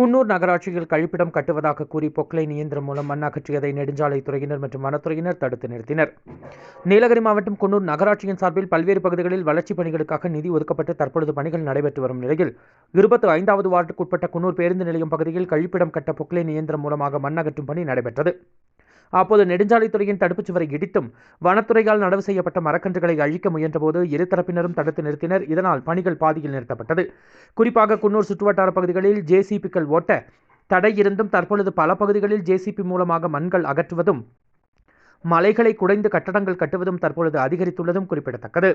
குன்னூர் நகராட்சியில் கழிப்பிடம் கட்டுவதாக கூறி பொக்லைன் இயந்திரம் மூலம் மண் அகற்றியதை நெடுஞ்சாலைத்துறையினர் மற்றும் வனத்துறையினர் தடுத்து நிறுத்தினர். நீலகிரி மாவட்டம் குன்னூர் நகராட்சியின் சார்பில் பல்வேறு பகுதிகளில் வளர்ச்சிப் பணிகளுக்காக நிதி ஒதுக்கப்பட்டு தற்பொழுது பணிகள் நடைபெற்று வரும் நிலையில் இருபத்தி ஐந்தாவது வார்டுக்குட்பட்ட குன்னூர் பேருந்து நிலையம் பகுதியில் கழிப்பிடம் கட்ட பொக்லைன் இயந்திரம் மூலமாக மண் அகற்றும் பணி நடைபெற்றது. அப்போது நெடுஞ்சாலைத்துறையின் தடுப்புச் சுவரை இடித்தும் வனத்துறையால் நடவு செய்யப்பட்ட மரக்கன்றுகளை அழிக்க முயன்றபோது இரு தரப்பினரும் தடுத்து நிறுத்தினர். இதனால் பணிகள் பாதியில் நிறுத்தப்பட்டது. குறிப்பாக குன்னூர் சுற்றுவட்டார பகுதிகளில் ஜேசிபிக்கள் ஓட்ட தடை இருந்தும் தற்பொழுது பல பகுதிகளில் ஜேசிபி மூலமாக மண்கள் அகற்றுவதும் மலைகளை குடைந்து கட்டடங்கள் கட்டுவதும் தற்பொழுது அதிகரித்துள்ளதும் குறிப்பிடத்தக்கது.